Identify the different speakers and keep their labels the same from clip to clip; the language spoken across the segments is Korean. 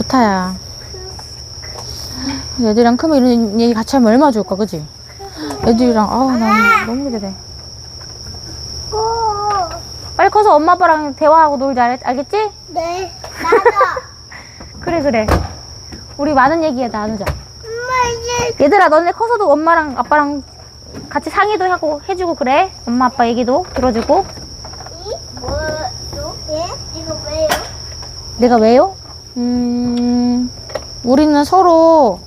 Speaker 1: 좋다야. 애들이랑 크면 이런 얘기 같이 하면 얼마나 좋을까, 그지? 애들이랑, 아우, 난 너무 기대돼.
Speaker 2: 오,
Speaker 1: 빨리 커서 엄마 아빠랑 대화하고 놀자, 알- 알겠지?
Speaker 2: 네, 나도.
Speaker 1: 그래, 그래. 우리 많은 얘기 나누자.
Speaker 2: 엄마 이제
Speaker 1: 얘들아, 너네 커서도 엄마랑 아빠랑 같이 상의도 하고 해주고 그래. 엄마 아빠 얘기도 들어주고.
Speaker 2: 이 뭐요? 예? 이거 왜요?
Speaker 1: 내가 왜요? 음, 우리는 서로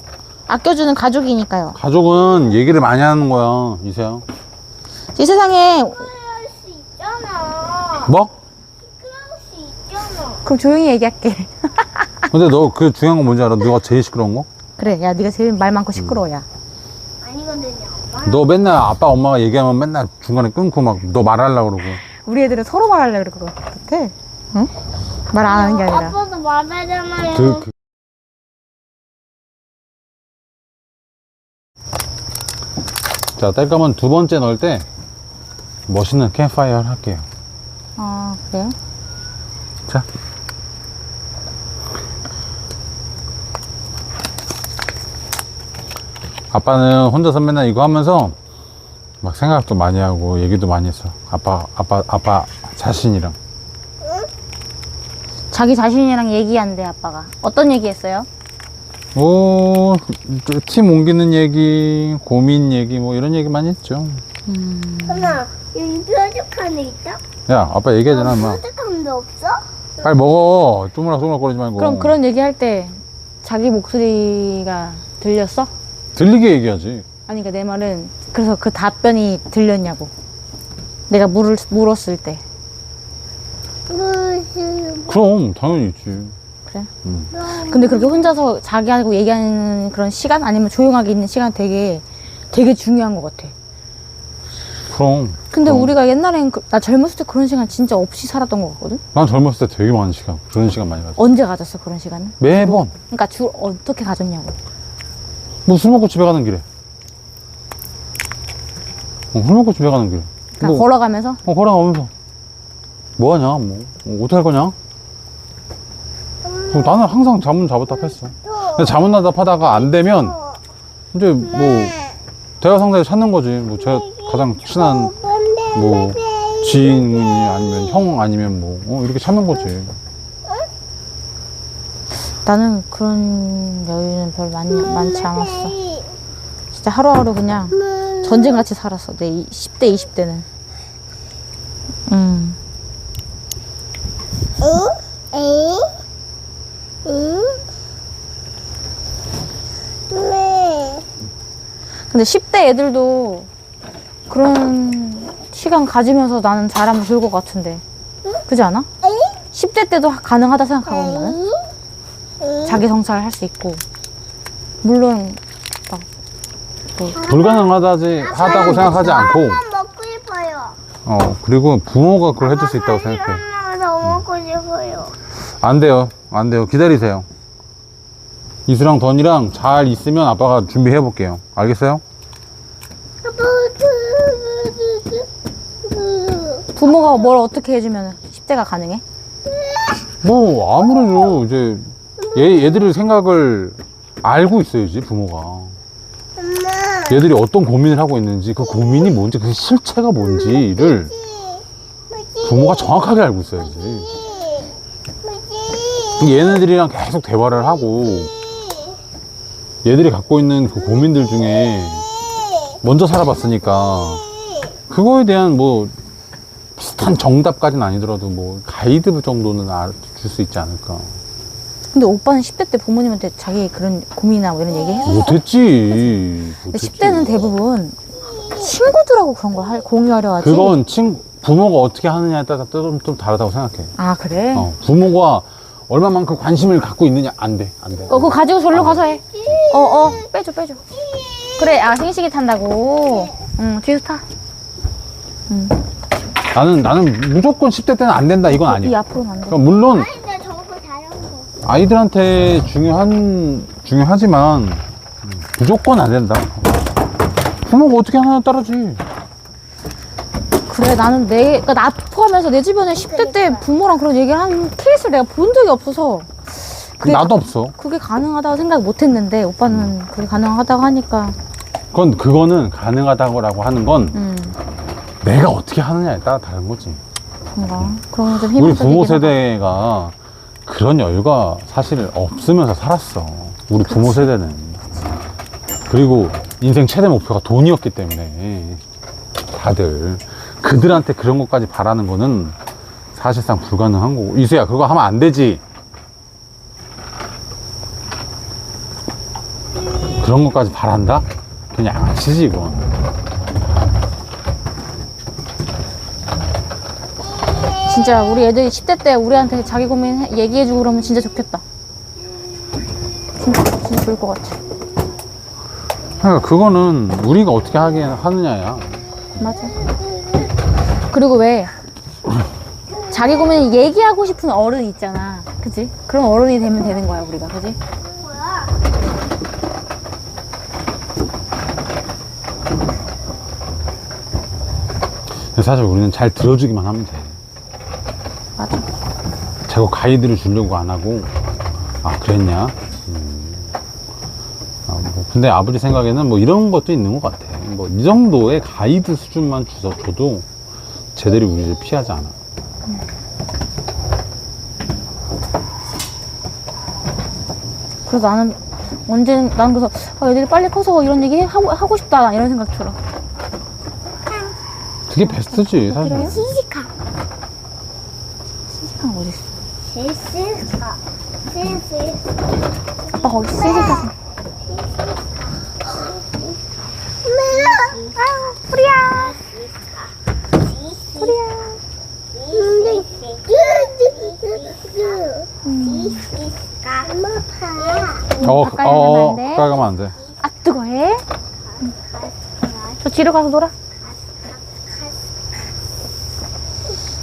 Speaker 1: 아껴주는 가족이니까요.
Speaker 3: 가족은 얘기를 많이 하는 거야, 이세요.
Speaker 1: 이 세상에
Speaker 2: 시끄러울 수 있잖아.
Speaker 3: 뭐?
Speaker 2: 시끄러울 수 있잖아.
Speaker 1: 그럼 조용히 얘기할게.
Speaker 3: 근데 너 그 중요한 건 뭔지 알아? 누가 제일 시끄러운 거?
Speaker 1: 그래, 야, 네가 제일 말 많고 시끄러워야.
Speaker 2: 아니거든요. 엄마.
Speaker 3: 너 맨날 아빠 엄마가 얘기하면 맨날 중간에 끊고 막 너 말하려고 그러고.
Speaker 1: 우리 애들은 서로 말하려고 그럴 것 같아. 응? 말 안 하는 게 아니라.
Speaker 2: 아빠도 말하잖아요.
Speaker 3: 그, 그... 자, 딸감은 두 번째 넣을 때 멋있는 캠파이어를 할게요.
Speaker 1: 아, 그래요?
Speaker 3: 자. 아빠는 혼자서 맨날 이거 하면서 막 생각도 많이 하고 얘기도 많이 했어. 아빠, 아빠, 아빠 자신이랑.
Speaker 1: 자기 자신이랑 얘기한대, 아빠가. 어떤 얘기 했어요?
Speaker 3: 오, 팀 옮기는 얘기, 고민 얘기, 뭐 이런 얘기 많이 했죠.
Speaker 2: 하나, 여기 뾰족한 애 있다?
Speaker 3: 야, 아빠 얘기하잖아, 엄마.
Speaker 2: 뾰족한 데 없어?
Speaker 3: 빨리 먹어. 쪼물락쪼물락 거리지 말고.
Speaker 1: 그럼 그런 얘기 할 때 자기 목소리가 들렸어?
Speaker 3: 들리게 얘기하지.
Speaker 1: 아니, 그러니까 내 말은 그래서 그 답변이 들렸냐고. 내가 물을, 물었을 때.
Speaker 3: 그럼, 당연히 있지.
Speaker 1: 그래?
Speaker 3: 음.
Speaker 1: 근데 그렇게 혼자서 자기하고 얘기하는 그런 시간 아니면 조용하게 있는 시간 되게 되게 중요한 것 같아.
Speaker 3: 그럼.
Speaker 1: 근데
Speaker 3: 그럼.
Speaker 1: 우리가 옛날엔 그- 나 젊었을 때 그런 시간 진짜 없이 살았던 것 같거든.
Speaker 3: 난 젊었을 때 되게 많은 시간, 그런 시간 많이 가졌어.
Speaker 1: 언제 가졌어 그런 시간은?
Speaker 3: 매번.
Speaker 1: 그러니까 주 어떻게 가졌냐고.
Speaker 3: 뭐 술 먹고 집에 가는 길에. 어, 술 먹고 집에 가는 길에.
Speaker 1: 그러니까
Speaker 3: 뭐,
Speaker 1: 걸어가면서
Speaker 3: 어, 걸어가면서. 뭐 하냐, 뭐. 어, 어떻게 할 거냐? 어, 나는 항상 자문자답 했어. 근데 자문자답 하다가 안 되면, 이제 뭐, 대화 상대를 찾는 거지. 뭐, 제가 가장 친한 뭐, 지인이 아니면 형 아니면 뭐, 어, 이렇게 찾는 거지.
Speaker 1: 나는 그런 여유는 별로 많이, 많지 않았어. 진짜 하루하루 그냥 전쟁같이 살았어. 내 이- 10대 20대는. 음.
Speaker 2: 응? 응? 응? 네.
Speaker 1: 근데 10대 애들도 그런 시간 가지면서 나는 잘하면 좋을 것 같은데. 그지 않아? 10대 때도 가능하다 생각하거든 나는.
Speaker 2: 응?
Speaker 1: 자기 성찰 할수 있고. 물론, 막, 뭐,
Speaker 3: 불가능하다지, 하다고 생각하지 않고,
Speaker 2: 먹고 싶어요.
Speaker 3: 어, 그리고 부모가 그걸 해줄 수 있다고 생각해.
Speaker 2: 더 먹고 싶어요.
Speaker 3: 안 돼요. 안 돼요. 기다리세요. 이수랑 던이랑 잘 있으면 아빠가 준비해 볼게요. 알겠어요?
Speaker 1: 부모가 뭘 어떻게 해주면 10대가 가능해?
Speaker 3: 뭐, 아무래도 이제 얘, 얘들의 생각을 알고 있어야지, 부모가.
Speaker 2: 엄마.
Speaker 3: 얘들이 어떤 고민을 하고 있는지, 그 고민이 뭔지, 그 실체가 뭔지를 부모가 정확하게 알고 있어야지. 얘네들이랑 계속 대화를 하고, 얘들이 갖고 있는 그 고민들 중에 먼저 살아봤으니까, 그거에 대한 뭐, 비슷한 정답까지는 아니더라도 뭐, 가이드 정도는 줄 수 있지 않을까.
Speaker 1: 근데 오빠는 10대 때 부모님한테 자기 그런 고민이나 뭐 이런 얘기 했어?
Speaker 3: 못했지.
Speaker 1: 근데 10대는 대부분 친구들하고 그런 걸 할- 공유하려 하지.
Speaker 3: 그건 친 부모가 어떻게 하느냐에 따라 좀, 좀 다르다고 생각해.
Speaker 1: 아, 그래?
Speaker 3: 어, 부모가 얼마만큼 관심을 갖고 있느냐 안 돼, 안 돼.
Speaker 1: 어, 그거 가지고 절로 가서 해. 어, 어, 빼줘, 빼줘. 그래, 아, 생식이 탄다고. 응, 뒤에서 타.
Speaker 3: 나는 나는 무조건 10대 때는 안 된다 이건
Speaker 1: 이
Speaker 3: 아니야.
Speaker 1: 앞으로는 안 돼.
Speaker 3: 그러니까 물론
Speaker 2: 나 저거 잘한 거.
Speaker 3: 아이들한테 중요한 중요하지만 음, 무조건 안 된다. 부모가 어떻게 하느냐에 따르지.
Speaker 1: 그래, 나는 내, 그니까 나 포함해서 내 주변에 10대 때 부모랑 그런 얘기를 한 케이스를 내가 본 적이 없어서 그게,
Speaker 3: 나도 없어.
Speaker 1: 그게 가능하다고 생각 못 했는데 오빠는 그게 가능하다고 하니까
Speaker 3: 그건 그거는 가능하다고 하는 건
Speaker 1: 음
Speaker 3: 내가 어떻게 하느냐에 따라 다른 거지.
Speaker 1: 뭔가 그런 거좀
Speaker 3: 우리
Speaker 1: 희망적이긴
Speaker 3: 부모
Speaker 1: 하다.
Speaker 3: 세대가 그런 여유가 사실 없으면서 살았어. 우리 부모 세대는. 그리고 인생 최대 목표가 돈이었기 때문에 다들 그들한테 그런 것까지 바라는 거는 사실상 불가능한 거고. 이수야, 그거 하면 안 되지. 그런 것까지 바란다? 그냥 양아치지, 이건.
Speaker 1: 진짜 우리 애들이 10대 때 우리한테 자기 고민 해- 얘기해주고 그러면 진짜 좋겠다. 진짜, 진짜 좋을 것 같아.
Speaker 3: 그러니까 그거는 우리가 어떻게 하게 하느냐야.
Speaker 1: 맞아. 그리고 왜 자기 고민을 얘기하고 싶은 어른 있잖아. 그지? 그런 어른이 되면 되는 거야, 우리가. 그지?
Speaker 3: 사실 우리는 잘 들어주기만 하면 돼. 자꾸 가이드를 주려고 안 하고, 아, 그랬냐? 음. 아, 뭐, 근데 아버지 생각에는 뭐 이런 것도 있는 것 같아. 뭐 이 정도의 가이드 수준만 주서 줘도 쟤들이 우리를 피하지 않아.
Speaker 1: 그래서 나는 언제, 난 그래서 아, 애들이 빨리 커서 이런 얘기 하고, 하고 싶다. 이런 생각 들어.
Speaker 3: 그게 베스트지, 사실.
Speaker 2: 시시카.
Speaker 1: 시시한 어디 있어? 아,
Speaker 2: 뿌리야. 뿌리야. 봐.
Speaker 3: 어,
Speaker 1: 가까이
Speaker 3: 어,
Speaker 1: 가면
Speaker 3: 어,
Speaker 1: 안 돼?
Speaker 3: 가까이 가면 안 돼.
Speaker 1: 아, 뜨거해? 저 뒤로 가서 놀아.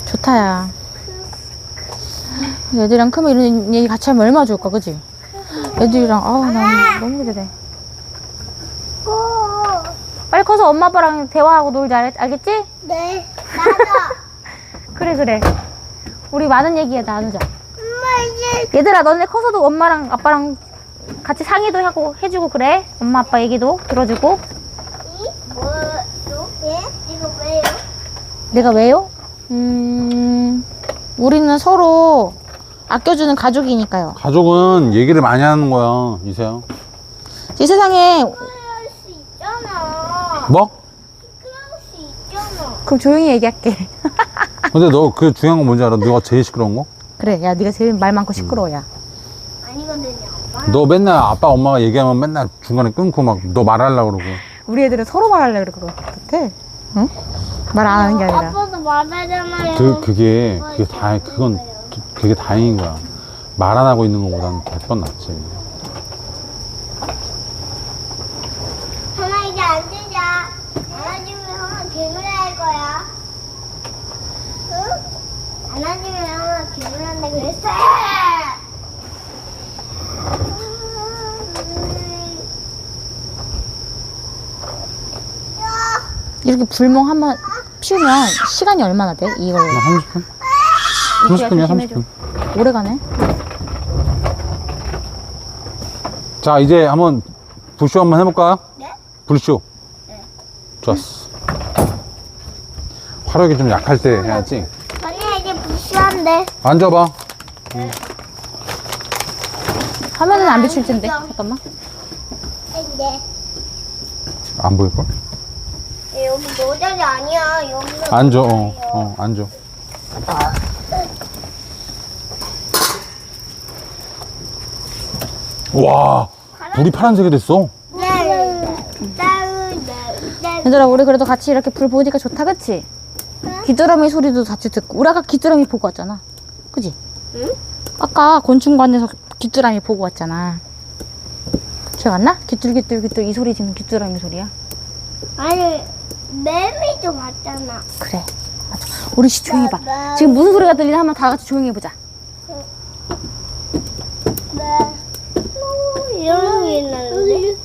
Speaker 1: 좋다, 야. 애들이랑 크면 이런 얘기 같이 하면 얼마나 좋을까, 그지? 애들이랑, 아우, 난 너무 기대돼.
Speaker 2: 오.
Speaker 1: 빨리 커서 엄마 아빠랑 대화하고 놀자, 알- 알겠지?
Speaker 2: 네. 나도.
Speaker 1: 그래, 그래. 우리 많은 얘기 나누자.
Speaker 2: 엄마 이제
Speaker 1: 얘들아, 너네 커서도 엄마랑 아빠랑 같이 상의도 하고 해주고 그래? 엄마 아빠 얘기도 들어주고.
Speaker 2: 이 뭐요? 예? 이거 왜요?
Speaker 1: 내가 왜요? 음, 우리는 서로 아껴주는 가족이니까요.
Speaker 3: 가족은 얘기를 많이 하는 거야, 이세요.
Speaker 1: 이 세상에
Speaker 2: 있잖아.
Speaker 3: 뭐?
Speaker 2: 그럴 수 있잖아.
Speaker 1: 그럼 조용히 얘기할게.
Speaker 3: 근데 너 그 중요한 건 뭔지 알아? 너가 제일 시끄러운 거?
Speaker 1: 그래, 야, 네가 제일 말 많고 시끄러워야.
Speaker 2: 아니거든요.
Speaker 3: 너 맨날 아빠 엄마가 얘기하면 맨날 중간에 끊고 막 너 말하려고 그러고.
Speaker 1: 우리 애들은 서로 말하려 그래 그거 같아. 응? 말 안 하는 게 아니라.
Speaker 2: 아빠도 말하잖아요.
Speaker 3: 그, 그게, 그게 다, 그건, 그게 다행인 거야. 말 안 하고 있는 것보다는 100번 낫지.
Speaker 2: 하나 이제 앉으자. 안아주면 하나 괴물 할 거야. 응? 안아주면 하나 괴물 한다 그랬어.
Speaker 1: 이렇게 불멍 한번 피우면 시간이 얼마나 돼? 이걸
Speaker 3: 한 30분? 30분이야, 30분.
Speaker 1: 오래 가네.
Speaker 3: 자, 이제 한번 불쇼 한번 해볼까요?
Speaker 2: 네?
Speaker 3: 불쇼.
Speaker 2: 네.
Speaker 3: 좋았어. 화력이 좀 약할 때 해야지.
Speaker 2: 언니 이제 부시한데.
Speaker 3: 앉아봐.
Speaker 1: 화면은 안 비칠 텐데. 잠깐만.
Speaker 2: 네.
Speaker 3: 안 보일걸?
Speaker 2: 여기 너 자리 아니야. 여기.
Speaker 3: 앉아, 어, 어, 앉아. 와, 불이 파란색이 됐어.
Speaker 1: 얘들아, 우리 그래도 같이 이렇게 불 보니까 좋다, 그치? 귀뚜라미 소리도 같이 듣고. 우리 아까 귀뚜라미 보고 왔잖아. 그지?
Speaker 2: 응?
Speaker 1: 아까 곤충관에서 귀뚜라미 보고 왔잖아. 기억 안 나? 귀뚤귀뚤귀뚤 이 소리 지금 귀뚜라미 소리야.
Speaker 2: 아니 매미도 봤잖아.
Speaker 1: 그래. 맞아. 우리 씨 조용히 해봐. 지금 무슨 소리가 들리나 한번 다 같이 조용히 해보자.
Speaker 2: 네. 이런 게 있는데?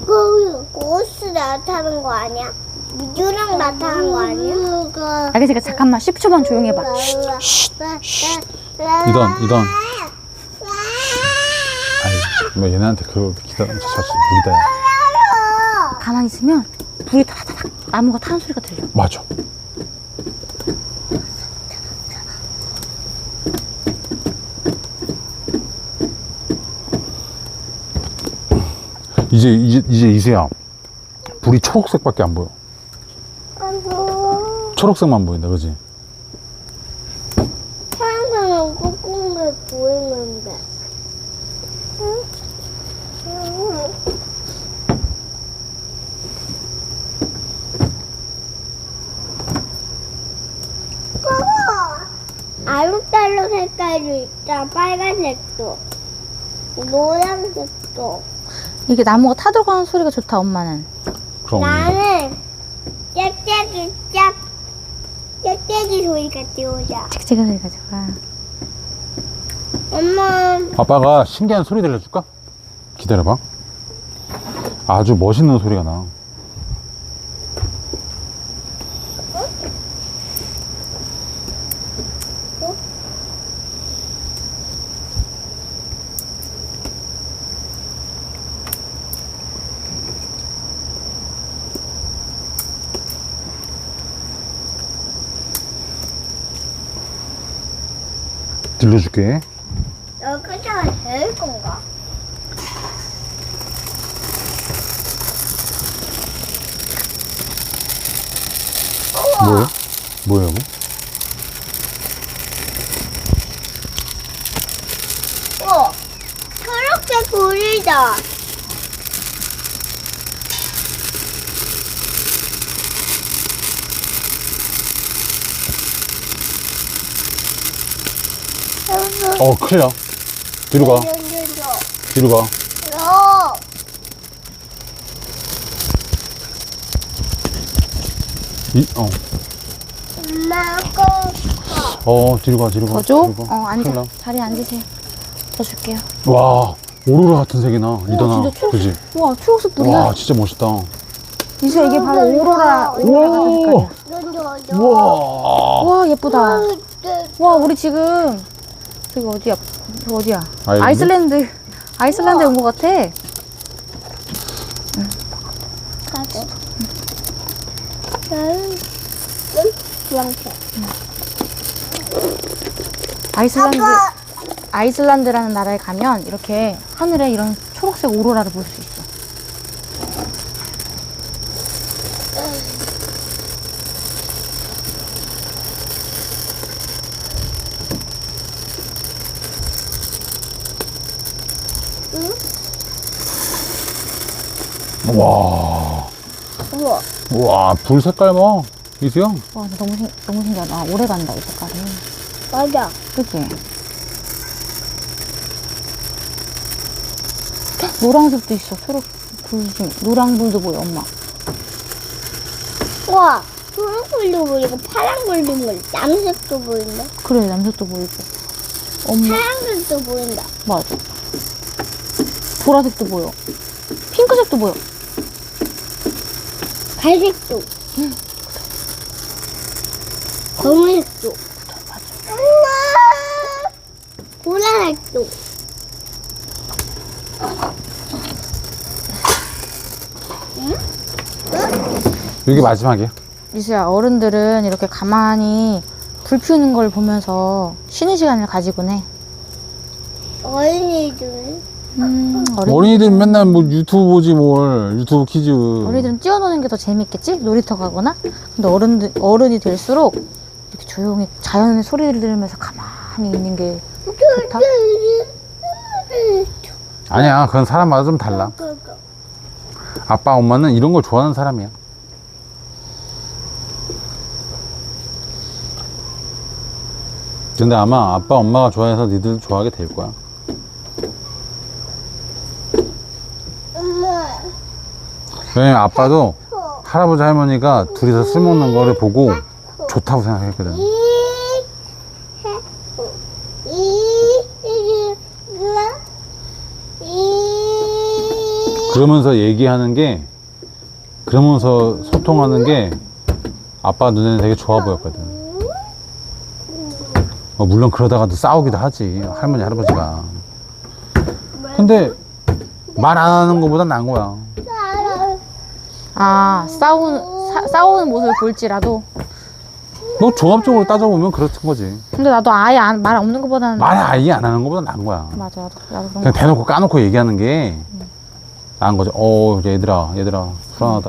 Speaker 2: 고스 나타나는 거 아니야? 미주랑 나타나는 거 아니야?
Speaker 1: 알겠으니까 잠깐만 10초만 조용히 해봐.
Speaker 3: 이던, 이던. 뭐 얘네한테 그걸 기다려 저 자식 무리다야
Speaker 1: 가만히 있으면 불이 타닥타닥 나무가 타는 소리가 들려.
Speaker 3: 맞아 이제 이제 이제 이수야 불이 초록색밖에 안 보여
Speaker 2: 아이고.
Speaker 3: 초록색만 보인다 그지
Speaker 2: 항상 꾹꾹 보이는데. 응? 응. 그거 알록달록 색깔도 있다. 빨간색도. 노란색도.
Speaker 1: 이게 나무가 타들어가는 소리가 좋다 엄마는.
Speaker 3: 그럼
Speaker 2: 나는 짝짝이 짝 짝짝이 소리가 들려오자.
Speaker 1: 칙칙한 소리가 좋아.
Speaker 2: 엄마
Speaker 3: 아빠가 신기한 소리 들려줄까? 기다려봐. 아주 멋있는 소리가 나. 들려줄게.
Speaker 2: 여기가 제일 건가?
Speaker 3: 뭐예요? 뭐예요?
Speaker 2: 어, 초록색 불이다.
Speaker 3: 어, 큰일 나. 뒤로 가. 뒤로 가.
Speaker 2: 어,
Speaker 3: 이, 어.
Speaker 2: 엄마 거.
Speaker 3: 어, 뒤로 가, 뒤로 가.
Speaker 1: 더 줘?
Speaker 3: 뒤로 가.
Speaker 1: 어 앉아.
Speaker 3: 나.
Speaker 1: 자리에 앉으세요. 더 줄게요.
Speaker 3: 와, 오로라 같은 색이나.
Speaker 1: 진짜 초록-
Speaker 3: 그지?
Speaker 1: 우와 초록색 불이야.
Speaker 3: 와, 진짜 멋있다.
Speaker 1: 이수야 이게 바로 오로라 오로라 색깔이야.
Speaker 2: 눈도
Speaker 3: 우와.
Speaker 1: 와 예쁘다. 와 우리 지금 저기 어디야? 저 어디야? 아이슬란드 아이슬란드 온것 같아.
Speaker 2: 가자. 주황색.
Speaker 1: 아이슬란드
Speaker 2: 아빠.
Speaker 1: 아이슬란드라는 나라에 가면 이렇게 하늘에 이런 초록색 오로라를 볼 수 있어.
Speaker 3: 와.
Speaker 2: 우와.
Speaker 3: 와, 불 색깔 봐. 이수야?
Speaker 1: 와 근데 너무 신, 너무 신기하다. 아, 오래 간다 이 색깔이.
Speaker 2: 맞아.
Speaker 1: 그치? 노란색도 있어. 초록 불 중. 노랑 불도 보여 엄마.
Speaker 2: 우와. 초록불도 보이고 파란 불도 보인다. 남색도 보인다.
Speaker 1: 그래 남색도 보이고. 엄마
Speaker 2: 파란색도 보인다.
Speaker 1: 맞아. 보라색도 보여. 핑크색도 보여.
Speaker 2: 갈색도. 검은색도. 엄마. 보라색도.
Speaker 3: 여기 마지막이야.
Speaker 1: 이수야 어른들은 이렇게 가만히 불 피우는 걸 보면서 쉬는 시간을 가지곤 해.
Speaker 2: 어린이들.
Speaker 1: 음, 어린,
Speaker 3: 어린이들은 맨날 뭐 유튜브 보지 뭘. 유튜브 키즈.
Speaker 1: 어린이들은 뛰어노는 게 더 재밌겠지? 놀이터 가거나. 근데 어른들, 어른이 될수록 이렇게 조용히 자연의 소리를 들으면서 가만히 있는 게 좋다?
Speaker 3: 아니야, 그건 사람마다 좀 달라. 아빠, 엄마는 이런 걸 좋아하는 사람이야. 근데 아마 아빠, 엄마가 좋아해서 니들 좋아하게 될 거야.
Speaker 2: 엄마.
Speaker 3: 왜냐면 아빠도 할아버지, 할머니가 둘이서 술 먹는 거를 보고 좋다고 생각했거든. 그러면서 얘기하는 게, 그러면서 소통하는 게 아빠 눈에는 되게 좋아 보였거든. 어, 물론 그러다가도 싸우기도 하지. 할머니, 할아버지가. 근데 말 안 하는 것보단 나은 거야.
Speaker 1: 아 싸우는 사- 싸우는 모습을 볼지라도
Speaker 3: 너 종합적으로 따져보면 그렇던 거지.
Speaker 1: 근데 나도 아예 안, 말 없는 것보다는
Speaker 3: 말 아예 안 하는 것보다 나은 거야.
Speaker 1: 맞아 나도 나도 그런
Speaker 3: 그냥
Speaker 1: 거
Speaker 3: 대놓고 까놓고 얘기하는 게 나은 거죠. 어, 얘들아, 얘들아, 불안하다.